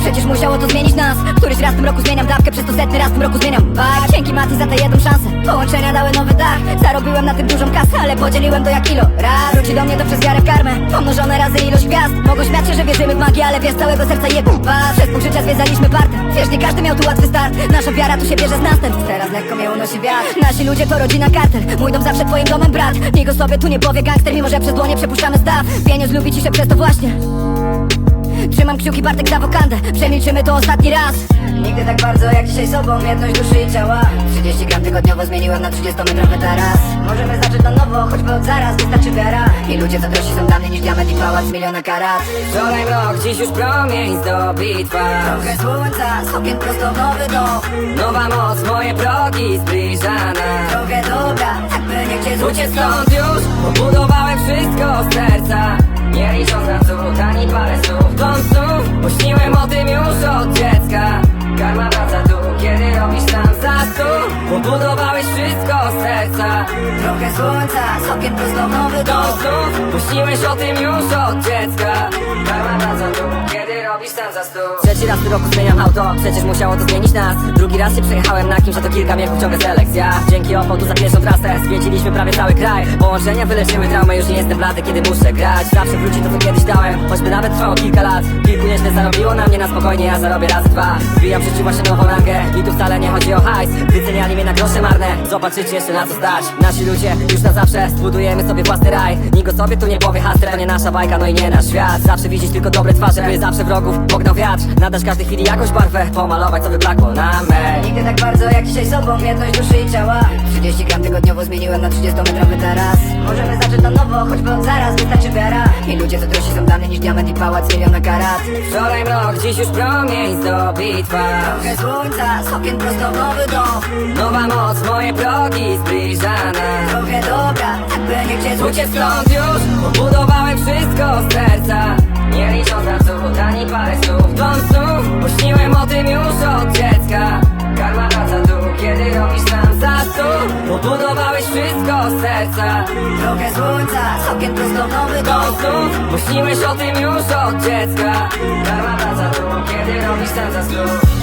Przecież musiało to zmienić nas. Któryś raz w tym roku zmieniam dawkę Przez to setny raz w tym roku zmieniam. Bak Dzięki Mati za tę jedną szansę. Połączenia dały nowy dach Zarobiłem na tym dużą kasę Ale podzieliłem to jak kilo. Raz wróci do mnie to przez wiarę w karmę. Pomnożone razy ilość gwiazd. Mogą śmiać się, że wierzymy w magię Ale wiesz całego serca jebą was Przez pół życia zwiedzaliśmy party. Wiesz, nie każdy miał tu łatwy start. Nasza wiara tu się bierze z następstw. Teraz lekko mnie unosi wiatr. Nasi ludzie to rodzina kartel. Mój dom zawsze twoim domem brat. Nikt o sobie tu nie powie gangster Mimo, że przez dłonie przepuszczamy staw. Pieniądz lubi ciszę przez to właśnie Trzymam kciuki Bartek za wokandę. Przemilczymy to ostatni raz. Nigdy tak bardzo jak dzisiaj sobą Jedność duszy i ciała. 30 gram tygodniowo zmieniłem na 30-metrowy taras. Możemy zacząć na nowo, choćby od zaraz Wystarczy wiara. I ludzie co drożsi są dla mnie niż diament i pałac z miliona karat. Wczoraj mrok, dziś już promień zdobi twarz Trochę słońca, z okien prosto w nowy dom. Nowa moc, moje progi zbliżana Trochę dobra, jakby nie chcieć Uciec stąd już, wszystko serca stół Pobudowałeś wszystko z serca. Trochę słońca, z okien prosto w nowy dom. Snów, bo śniłeś o tym już od dziecka. Karma wraca tu, kiedy robisz tam za stół Trzeci raz w roku zmieniam auto, przecież musiało to zmienić nas. Drugi raz się przejechałem na kimś, a to kilka miechów ciągle selekcja. Dzięki opotu za pierwszą trasę zwiedziliśmy prawie cały kraj. Połączenia wyleczyły traumę, już nie jestem blady, kiedy muszę grać. Zawsze wróci to, co kiedyś dałem, choćby nawet Zarobiło na mnie na spokojnie, ja zarobię raz, dwa. Wbijam w życiu właśnie nową rangę i tu wcale nie chodzi o hajs. Wyceniali mnie na grosze marne, zobaczycie jeszcze na co stać. Nasi ludzie już na zawsze zbudujemy sobie własny raj. Nikt sobie tu nie powie hastre, to nie nasza bajka, no i nie nasz świat. Zawsze widzieć tylko dobre twarze, by zawsze wrogów pognał wiatr. Nadać każdej chwili jakąś barwę, pomalować co wyblakło na me Nigdy tak bardzo jak dzisiaj sobą, jedność duszy i ciała. 30 gram tygodniowo zmieniłem na 30-metrowy taras Możemy zacząć na nowo, choćby od zaraz, wystarczy wiara I ludzie co drożsi są dla mnie niż diament i pałac miliona karat. Wczoraj mrok, dziś już promień zdobi twarz Trochę słońca, z okien prosto w nowy dom Nowa moc, moje progi zbliżane Trochę dobra, jakby nie chcieć Uciec stąd już, pobudowałem wszystko z serca serca. Trochę słońca, okien prosto nowy bo śniłeś o tym już od dziecka. Karma wraca tu, kiedy robisz tam za